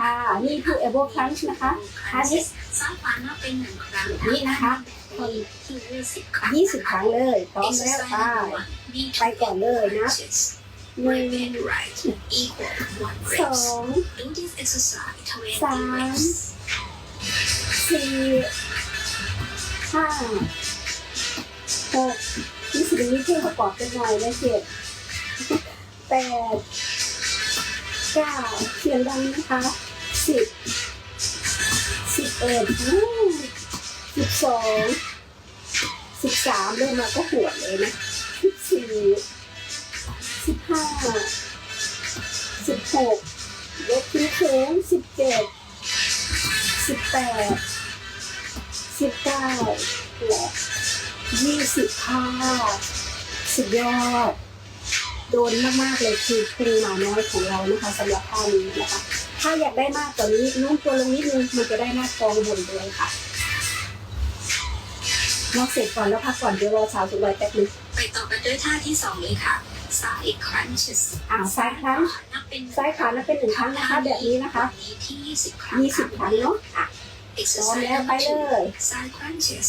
ค่ะ นี่คือ elbow crunch นะคะท่านี้ซ้ายขวานับเป็นหนึ่งครั้งนี่นะคะที่ยี่สิบครั้ง20ครั้งเลยพร้อมแล้วไปไปก่อนเลยนะหนึ่ง Right and right equal one สอ reps. ง Do this exercise 20 Sám. reps. สี่ห้าหกนี่สิบนี้เพื่อประกอบกันหน่อยนะเจ็ดแปดเก้าเสียงดังนะคะ สิบสิบเอ็ดสิบสองสิบสามเริ่มมาก็หวดเลยนะสิบสี่สิบห้าสิบหกยกขึ้นสูงสิบเจ็ดสิบแปดสิบเก้าและยี่สิบค่ะสุดยอดโดนมากๆเลยคือพุงหมาน้อยของเรานะคะสำหรับท่านี้นะคะ ถ้าอยากได้มากกว่านี้โน้มตัวลงนิดนึงมันจะได้หน้าท้องบนด้วยค่ะนอกเสร็จก่อนแล้วพักก่อนเดี๋ยวรอสาวสุดเลยแป๊บนึงไปต่อกันด้วยท่าที่สองเลยค่ะ side crunches อ่าซ้ายครั้งนับเป็นซ้ายขานับเป็นหนึ่งครั้งนะคะ แบบนี้นะคะนี้ที่ยี่สิบครั้งยี่สิบครั้งเนาะอะพร้อม exercise แล้วไปเลย side crunches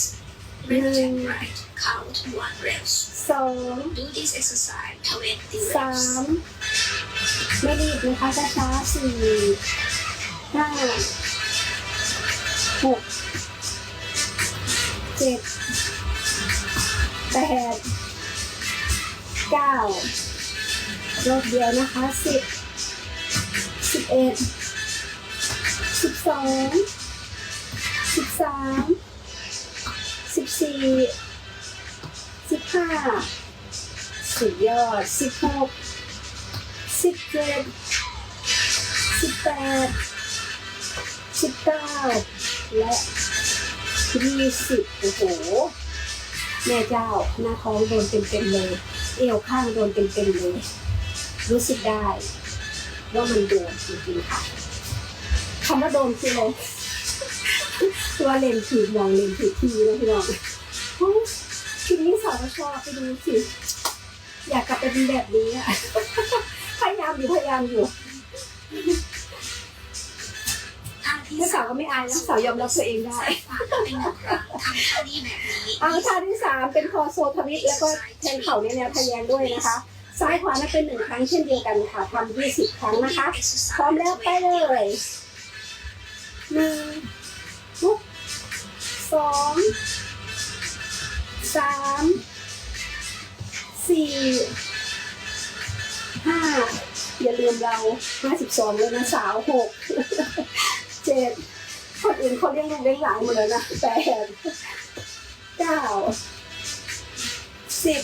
หนึ่ left ง and right count one reps สอง do this exercise 20สา reps ม ไม่รีบนะคะช้าๆสี่ห้าหกเจ็ดแปดเก้ารอบเดียวนะคะสิบสิบเอ็ดสิบสองสิบสามสิบสี่สิบห้าสุดยอดสิบหก สิบเจ็ดสิบแปดสิบเก้าและยี่สิบโอ้โห แม่เจ้าหน้าท้องโดนเต็มๆเลย เอวข้างโดนเต็มๆเลย รู้สึกได้ ว่ามันโดนจริงๆค่ะคำว่าโดนคืออะไรว่าเลนถือมองเลนถือทีนะพี่น้องทีนี้สาวชอบไปดูสิ อยากกลับไปเป็นแบบนี้อะ พยายามอยู่พยายามอยู่ท่าที่ถ้าสาวก็ไม่อายนะสาวยอมรับตัวเองได้ซ้ายขวานับเป็นหนึ่งครั้งทำท่านี้แบบนี้เอาท่าที่สามเป็นคอโซทวิตแล้วก็แทงเข่าในแนวทะแยงด้วยนะคะ ซ้ายขวานับเป็นหนึ่งครั้งเช่นเดียวกันค่ะทำยี่สิบครั้งนะคะ พร้อมแล้วไปเลยหนึ่งปุ๊บสองสามสี่ ห้าอย่าลืมเราห้าสิบสองเลยนะสาวหกเจ็ดคนอื่นเขาเลี้ยงลูกเลี้ยงหลานหมดแล้วนะแปดเก้าสิบ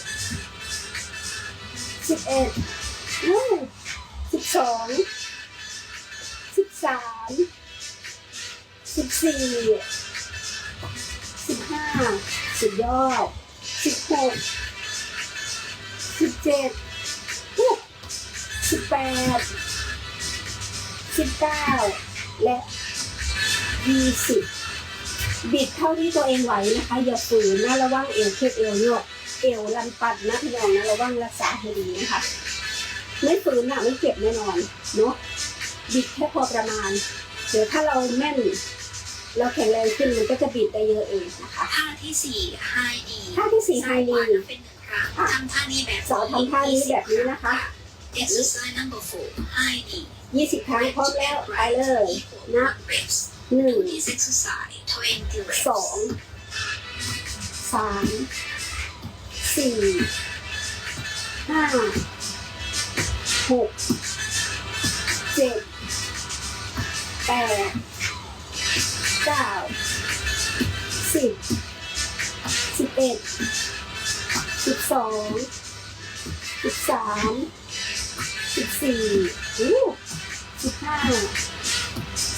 สิบเอ็ดสิบสองสิบสามสิบสี่สิบห้าสุดยอดสิบหกสิบเจ็ด สิบแปดสิบเก้าและยี่สิบบิดเท่าที่ตัวเองไหวนะคะ อย่าฝืนนะระวังเอวเคล็ดเอวโยกเอวลันปัดนะพี่น้องนะระวังรักษาให้ดีนะคะไม่ฝืนอะไม่เจ็บแน่นอนเนาะบิดแค่พอประมาณเดี๋ยวถ้าเราแม่น เราแข็งแรงขึ้นมันก็จะบิดได้เยอะเองนะคะท่าที่สี่ไฮดีท่าที่สี่ไฮดีเป็นหนึ่งครั้งทำท่านี้แบบสาวทำท่านี้แบบนี้นะคะ exercise number four high D 20ครั้งพร้อมแล้วไปเลย นับ reps หนึ่ง this exercise 20 reps สองสามสี่ห้าหกเจ็ดแปดเก้าสิบสิบเอ็ดสิบสองสิบสาม สิบสี่อู้สิบห้า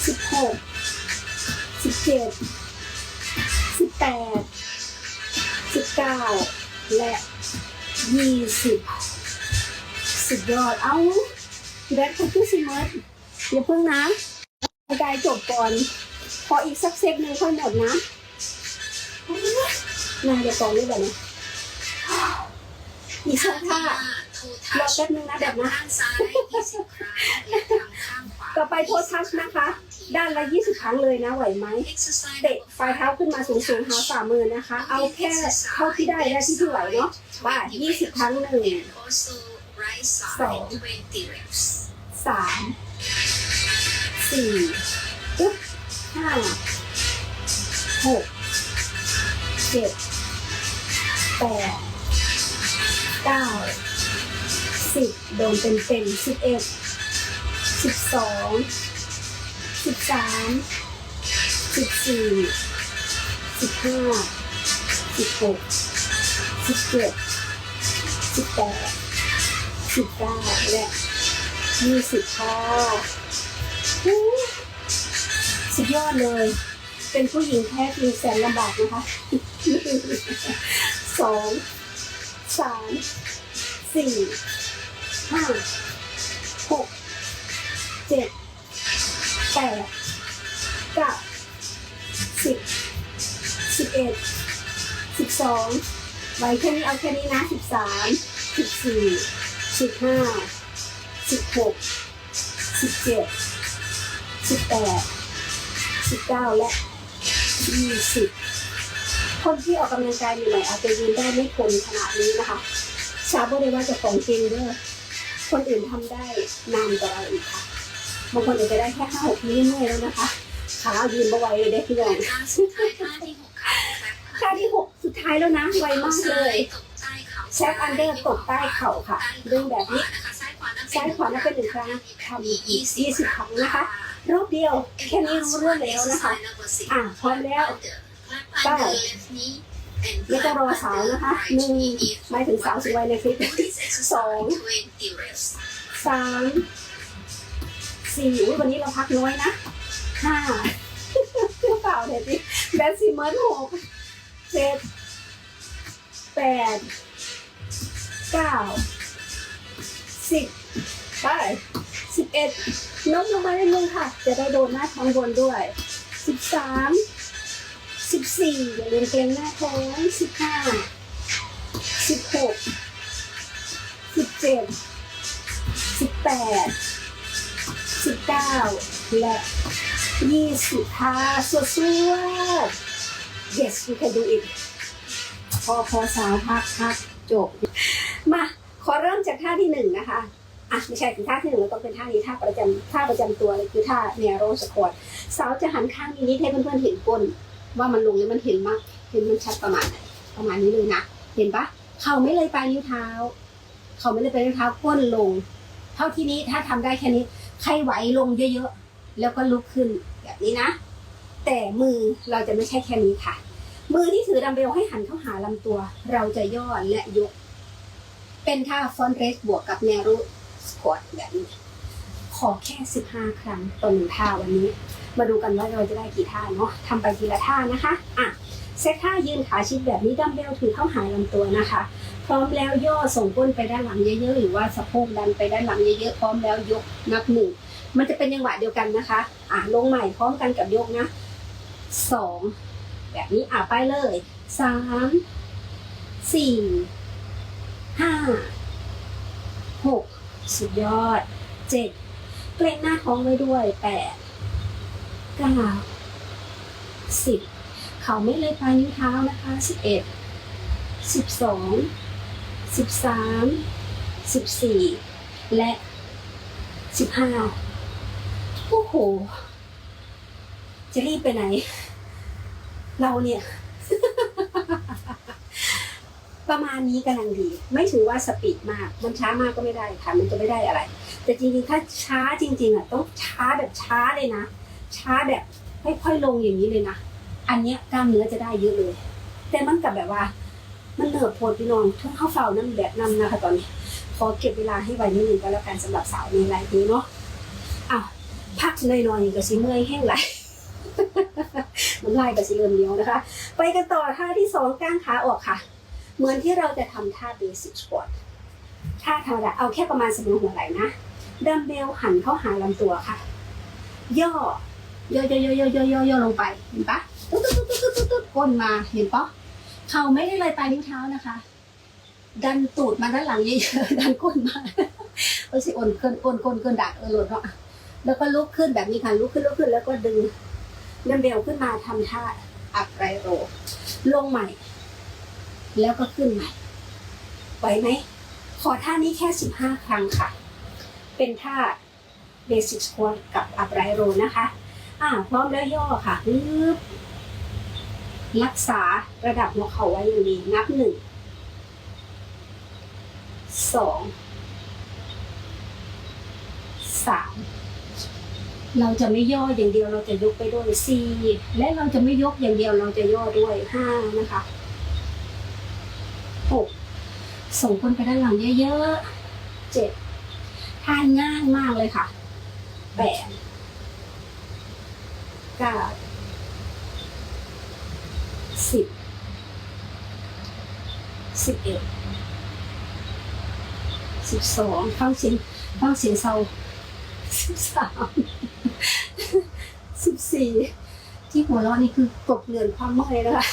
สิบหกสิบเจ็ดสิบแปดสิบเก้าและยี่สิบสุดยอด เอาแบทคุณพี่ซิมเมอร์อย่าเพิ่งนะใกายจบก่อน พออีกสักเซตหนึ่งค่อยหมดนะนายจะต่อได้แบบนี้อีกสักท่า รอทัชแป๊บนึงนะแบบนะข้างซ้าย20ครั้งและทำข้างขวาตต่อไปโพสทัชนะคะ ด้านละ 20 ครั้งเลยนะไหวไหมเตะปลายเท้าขึ้นมาสูงๆหาฝ่ามือนะคะ เอาแค่เท่าที่ได้ได้ที่ที่ไหวเนาะว่า20 ครั้งหนึ่งสองสามสี่ปึ๊บห้าหกเจ็ดแปดเก้า สิบโดนเต็มเต็มสิบเอ็ดสิบสองสิบสามสิบสี่สิบห้าสิบหกสิบเจ็ดสิบแปดสิบเก้าและยี่สิบค่ะฮู้สุดยอดเลย เป็นผู้หญิงแท้จริงแสนลำบากนะคะสองสามสี่ ห้าหกเจ็ดแปดเก้าสิบสิบเอ็ดสิบสองไว้แค่นี้เอาแค่นี้นะสิบสามสิบสี่สิบห้าสิบหกสิบเจ็ดสิบแปดสิบเก้าและยี่สิบคนที่ออกกำลังกายใหม่ๆอาจจะยืนได้ไม่ทนขนาดนี้นะคะชาบได้ว่าจะของจริงเด้อ คนอื่นทำได้นานกว่าเราอีกค่ะบางคนอาจจะได้แค่ห้าหกนิ้วเมื่อยแล้วนะคะขายืนไม่ไหวเลยเด้อพี่น้องการสุดท้ายท่าที่หกค่ะท่าที่หกสุดท้ายแล้วนะไวมากเลยแชฟอันเดอร์ตกใต้เข่าค่ะเรื่องแบบนี้ซ้ายขวานับเป็นหนึ่งครั้งทำอีกยี่สิบครั้งนะคะรอบเดียวแค่นี้รู้เรื่องแล้วนะคะอะพร้อมแล้วไปไม่ต้องรอสาวนะคะหนึ่งหมายถึงสาวสวยในคลิป สองสามสี่อุ๊ยวันนี้เราพักน้อยนะห้าเปล่าเดี๋ยวดิแบทสี่เมิร์หกเจ็ดแปดเก้าสิบไปสิบเอ็ดนกลงมาได้เลยค่ะ จะได้โดนหน้าท้องบนด้วยสิบสามสิบสี่อย่าลืมเกรงหน้าท้องสิบห้าสิบหก เจ็ดสิบแปดสิบเก้าและยี่สิบค่ะสวดสวด yes you can do it พอพอสาวพักพักจบ มาขอเริ่มจากท่าที่หนึ่งนะคะอะไม่ใช่ถึงท่าที่หนึ่งเราต้องเป็นท่านี้ท่าประจำท่าประจำตัวเลยคือท่าเนโรสควอตสาวจะหันข้างนี้นิดให้เพื่อนๆเห็นก้น ว่ามันลงแล้วมันเห็นมากเห็นมันชัดประมาณไหนประมาณนี้เลยนะ เห็นปะเข่าไม่เลยปลายนิ้วเท้า เขาไม่เลยปลายนิ้วเท้าก้นลง เท่าที่นี้ถ้าทำได้แค่นี้ใครไหวลงเยอะๆแล้วก็ลุกขึ้นแบบนี้นะ แต่มือเราจะไม่ใช่แค่นี้ค่ะ มือที่ถือดัมเบลให้หันเข้าหาลำตัว เราจะย่อและยก เป็นท่าฟอนเรสบวกกับแนรูสควอตแบบนี้ขอแค่ 15 ครั้งต่อหนึ่งท่าวันนี้ มาดูกันว่าเราจะได้กี่ท่าเนาะทำไปทีละท่านะคะอะ เซตท่ายืนขาชิดแบบนี้ดัมเบลถือเข้าหาลำตัวนะคะ พร้อมแล้วย่อส่งก้นไปด้านหลังเยอะๆหรือว่าสะโพกดันไปด้านหลังเยอะๆพร้อมแล้วยกนับหนึ่งมันจะเป็นจังหวะเดียวกันนะคะอะลงใหม่พร้อมกันกับยกนะสองแบบนี้อะไปเลยสามสี่ห้าหกสุดยอดเจ็ดเกรงหน้าท้องไว้ด้วยแปดเก้าสิบ ขาไม่เลยปลายนิ้วเท้านะคะสิบเอ็ดสิบสองสิบสามสิบสี่และสิบห้าโอ้โห จะรีบไปไหน เราเนี่ย ประมาณนี้กำลังดี ไม่ถือว่าสปีดมาก มันช้ามากก็ไม่ได้ค่ะ มันจะไม่ได้อะไร แต่จริงๆ ถ้าช้าจริง ๆอะต้องช้าแบบช้าเลยนะ ช้าแบบค่อยๆลงอย่างนี้เลยนะ อันเนี้ยกล้ามเนื้อจะได้เยอะเลย แต่มันกับแบบว่า มันเหนื่อยโพดพี่น้องทุ่งข้าวเฝ้านั่นแบบนั้นนะคะตอนนี้ขอเก็บเวลาให้ไว้นิดนึงก็แล้วกันสำหรับสาวในรายนี้เนาะอ้าวพักหน่อยๆก็สิเมื่อยแห้งไหลน้ำลายก็สิเริ่มเลี้ยวนะคะ ไปกันต่อท่าที่สองก้างขาออกค่ะ เหมือนที่เราจะทำท่าเบสิกสควอตท่าธรรมดาเอาแค่ประมาณสมองหัวไหล่นะดัมเบลหันเข้าหาลำตัวค่ะ ย่อย่อย่อย่อย่อย่อย่อย่อลงไปเห็นปะ ตุ๊ดตุ๊ดตุ๊ดตุ๊ดตุ๊ดตุ๊ดก้นมาเห็นปะเข่าไม่ได้เลยปลายนิ้วเท้านะคะ ดันตูดมาด้านหลังเยอะๆดันก้นมาเออสิโอนเกินโอนก้นเกินดักเออหลุดเนาะแล้วก็ลุกขึ้นแบบนี้ค่ะลุกขึ้นลุกขึ้นแล้วก็ดึงดัมเบลขึ้นมาทำท่าอัพไรโร ลงใหม่ แล้วก็ขึ้นใหม่ไหวไหมขอท่านี้แค่สิบห้าครั้งค่ะ เป็นท่าเบสิ c สควอตกับอัพไรโรนะคะ อ่าพร้อมแล้วย่อค่ะปึ๊บ รักษาระดับหัวเข่าไว้อย่างดีนับหนึ่งสองสามเราจะไม่ย่ออย่างเดียวเราจะยกไปด้วยสี่และเราจะไม่ยกอย่างเดียวเราจะย่อด้วยห้านะคะหกส่งคนไปด้านหลังเยอะๆเจ็ดท่าง่ายมากเลยค่ะแปดเก้า สิบสิบเอ็ดสิบสองฟังเสียงฟังเสียงเศร้าสิบสามสิบสี่ที่หัวเราะนี่คือกบเกลื่อนความเมื่อยนะคะ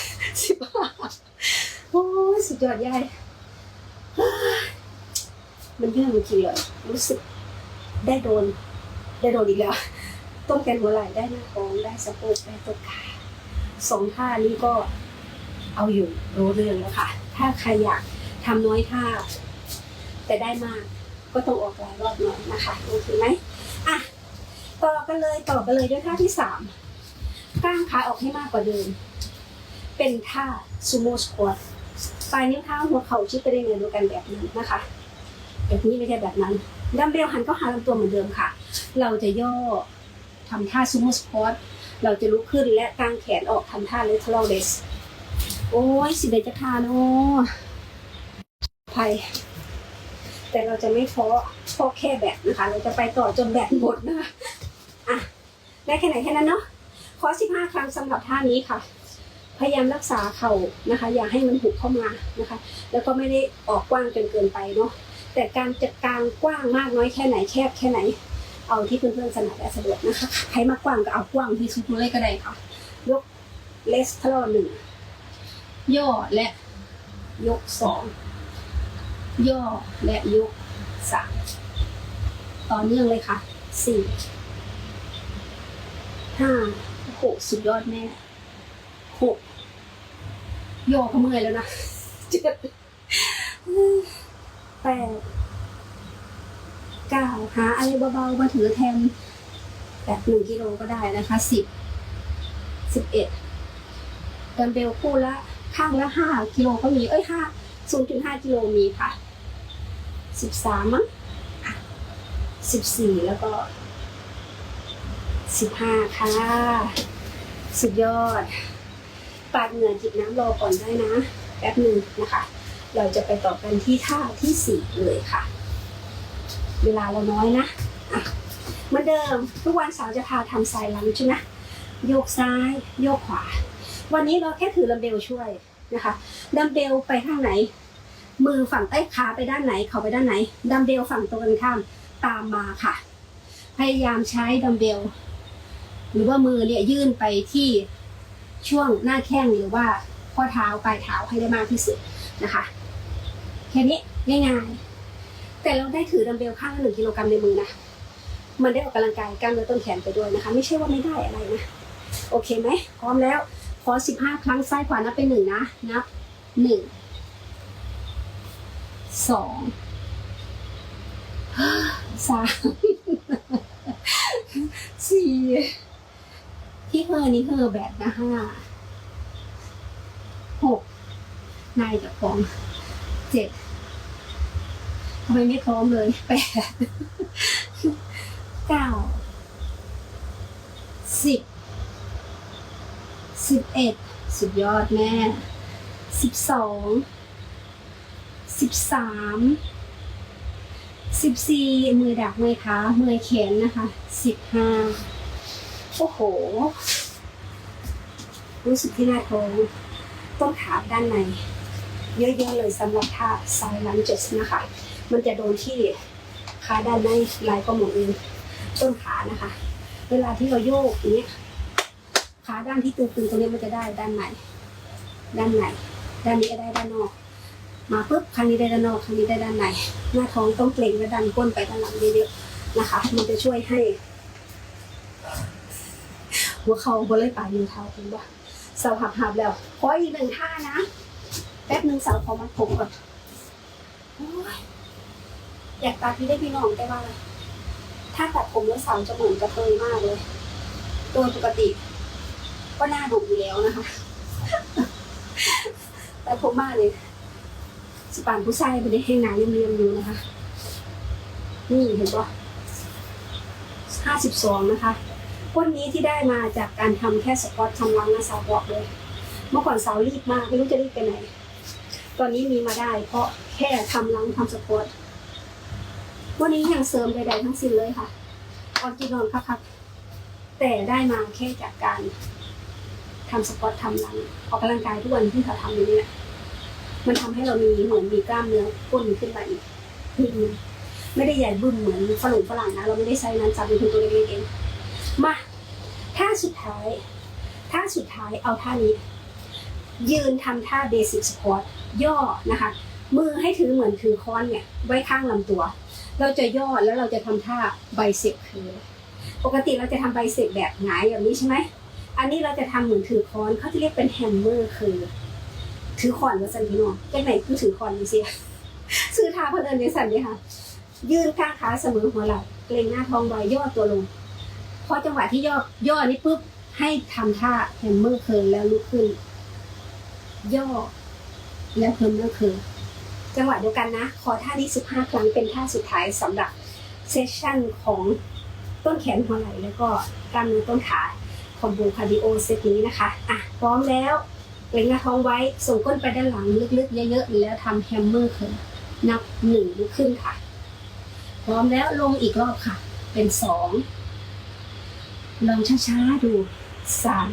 สิบห้าโอ้สุดยอดยายมันเยอะจริงๆเลยรู้สึกได้โดน ได้โดนอีกแล้วต้มแกนหัวไหล่ได้หน้าท้องได้สะโพกได้ต้นขาสองท่านี้ก็ เอาอยู่รู้เรื่องแล้วค่ะ ถ้าใครอยากทำน้อยท่าแต่ได้มากก็ต้องออกหลายรอบหน่อยนะคะโอเคไหมอะต่อกันเลยต่อกันเลยด้วยท่าที่สามก้างขาออกให้มากกว่าเดิม เป็นท่าซูโม่สควอตปลายนิ้วเท้าหัวเข่าชิดไปได้เงินเดียวกันแบบนี้นะคะแบบนี้ไม่ใช่แบบนั้นดัมเบลหันก็หาลำตัวเหมือนเดิมค่ะ เราจะย่อทำท่าซูโม่สควอตเราจะลุกขึ้นและกางแขนออกทำท่าเลท e ลเดส โอ้ยสิเดจะทาเนาะภัยแต่เราจะไม่ท้อท้อแค่แบตนะคะ เราจะไปต่อจนแบตหมดนะคะอะได้แค่ไหนแค่นั้นเนาะขอ15ครั้งสำหรับท่านี้ค่ะ พยายามรักษาเข่านะคะ อย่าให้มันหุบเข้ามานะคะ แล้วก็ไม่ได้ออกกว้างจนเกินไปเนาะแต่การจะกางกว้างมากน้อยแค่ไหนแคบแค่ไหน เอาที่เพื่อนๆถนัดและสะดวกนะคะใครมากกว้างก็เอากว้างที่สุดเลยก็ได้ค่ะยกเลสทลอหนึ่ง ย่อและยกสองย่อและยกสามต่อเนื่องเลยค่ะสี่ห้าหกสุดยอดแม่หกย่อเขาเมื่อยแล้วนะเจ็ดแปดเก้าหาอะไรเบาๆมาถือแทนแบบหนึ่งกิโลก็ได้นะคะสิบสิบเอ็ดดัมเบลคู่ละ ข้างละห้ากิโลก็มี เอ้ยห้าศูนย์จุดห้ากิโลมีค่ะสิบสามมั้งสิบสี่แล้วก็สิบห้าค่ะ สุดยอด ปาดเหงื่อจิบน้ำรอก่อนได้นะ แป๊บหนึ่งนะคะ เราจะไปต่อกันที่ท่าที่สี่เลยค่ะ เวลาเราน้อยนะอะเหมือนเดิมทุกวันเสาร์จะพาทำสายหลังใช่ไหมโยกซ้าย โยกขวา วันนี้เราแค่ถือดัมเบลช่วยนะคะดัมเบลไปข้างไหน มือฝั่งใต้ขาไปด้านไหนเขาไปด้านไหนดัมเบลฝั่งตรงกันข้ามตามมาค่ะ พยายามใช้ดัมเบลหรือว่ามือเนี่ยยื่นไปที่ช่วงหน้าแข้งหรือว่าข้อเท้าปลายเท้าให้ได้มากที่สุดนะคะแค่นี้ง่ายๆแต่เราได้ถือดัมเบลข้างละหนึ่งกิโลกรัมในมือนะมันได้ออกกำลังกายกล้ามเนื้อต้นแขนไปด้วยนะคะ ไม่ใช่ว่าไม่ได้อะไรนะโอเคไหมพร้อมแล้ว อสิบห้าครั้งซ้ายขวานับเป็นหนึ่งนะนับหนึ่งสองสามสี่ที่เฮอนี่เฮอแบบนะห้าหกนายจะฟ้องเจ็ดทำไมไม่พร้อมเลยแปดเก้าสิบ สิบเอ็ดสุดยอดแม่สิบสองสิบสามสิบสี่มือดักมือขามือแขนนะคะสิบห้าโอ้โห รู้สึกที่หน้าท้องต้นขาด้านในเยอะๆเลยสำหรับท่าไซลันเจสนะคะ มันจะโดนที่ขาด้านในลายก็หมดเองต้นขานะคะ เวลาที่เราโยกอย่างเนี้ย ขาด้านที่ตึงๆตรงนี้มันจะได้ด้านในด้านในด้านนี้ก็ได้ด้านนอก มาปุ๊บครั้งนี้ได้ด้านนอกครั้งนี้ได้ด้านในหน้าท้องต้องเกร็งและดันก้นไปด้านหลังเยอะๆนะคะ มันจะช่วยให้ หัวเข่าบ่เลยปลายนิ้วเท้าคุณบ่เสาหับหับแล้วขออีกหนึ่งท่านะแป๊บหนึ่งเสาขอมัดผมก่อนอยากตัดพี่ได้พี่น้องได้บ้างถ้าตัดผมแล้วเสาจะเหมือนกระเทยมากเลยโดยปกติ ก็หน้าดุอยู่แล้วนะคะ แต่ผมมากเลยสปานผู้ชายไปได้ให้หนาเรียมๆอยู่นะคะ นี่เห็นปะห้าสิบสองนะคะวันนี้ที่ได้มาจากการทำแค่สควอตทำลังนะสาวบอกเลย เมื่อก่อนสาวรีบมากไม่รู้จะรีบไปไหน ตอนนี้มีมาได้ เพราะแค่ทำลังทำสควอตวันนี้ยังเสริมใดๆทั้งสิ้นเลยค่ะออนกินนอนคักๆแต่ได้มาแค่จากการ ทำสควอตทำลังออกกำลังกายทุกวันที่เขาทำอยู่เนี่ยมันทำให้เรามีเหมือนมีกล้ามเนื้อก้นขึ้นมาอีกนิดนึงไม่ได้ใหญ่บึ้มเหมือนฝรั่งฝรั่งนะเราไม่ได้ใช้นั้นจับเป็นคนตัวเล็กๆเองมาท่าสุดท้ายท่าสุดท้ายเอาท่านี้ ยืนทำท่าเบสิ c ส q อ a t ย่อนะคะ มือให้ถือเหมือนถือค้อนเนี่ยไว้ข้างลำตัว เราจะย่อแล้วเราจะทำท่าไบเซปคือ ปกติเราจะทำไบเซปแบบหงายแบบนี้ใช่ไหม อันนี้เราจะทำเหมือนถือค้อนเขาจะเรียกเป็นแฮมเมอร์คือ ถือขอนมาสันพี่น้องเป็นไหนคือถือขอนนี่สิซื้อทาเพื่อนเอินในสันเลยค่ะ ยืนข้างขาเสมอหัวไหล่เกรงหน้าท้องไว้ย่อตัวลงพอจังหวะที่ย่อย่อนี้ปุ๊บให้ทำท่าแฮมเมอร์เคิร์ลแล้วลุกขึ้น ย่อ แล้วแฮมเมอร์เคิร์ลจังหวะเดียวกันนะ ขอท่านี้15ครั้งเป็นท่าสุดท้ายสำหรับเซสชั่นของต้นแขนหัวไหล่แล้วก็กล้ามเนื้อต้นขา คอมโบคาร์ดิโอเซตนี้นะคะอะพร้อมแล้วเกร็งหน้าท้องไว้ส่งก้นไปด้านหลังลึกๆ เยอะๆ แล้วทำแฮมเมอร์เคิร์นับหนึ่งลุกขึ้นค่ะ พร้อมแล้วลงอีกรอบค่ะ เป็นสองลองช้าๆดูสาม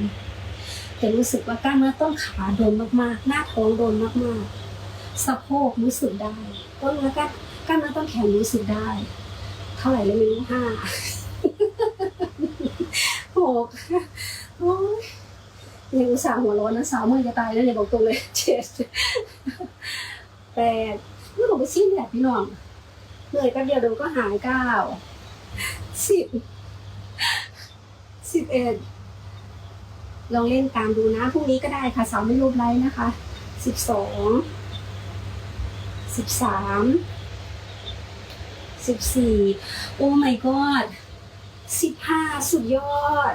จะรู้สึกว่ากล้ามเนื้อต้นขาโดนมากๆ หน้าท้องโดนมากๆ สะโพกรู้สึกได้ ต้นเนื้อกล้ามกล้ามเนื้อต้นแขนรู้สึกได้ เท่าไหร่เลยไม่รู้ห้าหก ยังอุตส่าห์หัวร้อนนะสาวมือจะตายแล้วเนี่ยบอกตรงเลยเจ็ดแปดนี่ผมไปชี้แบบพี่น้องเหนื่อยแป๊บเดียวเดี๋ยวก็หายเก้าสิบสิบเอ็ดลองเล่นตามดูนะพรุ่งนี้ก็ได้ค่ะสาร์ไม่รูปไลท์นะคะสิบสองสิบสามสิบสี่โอ้ my god สิบห้าสุดยอด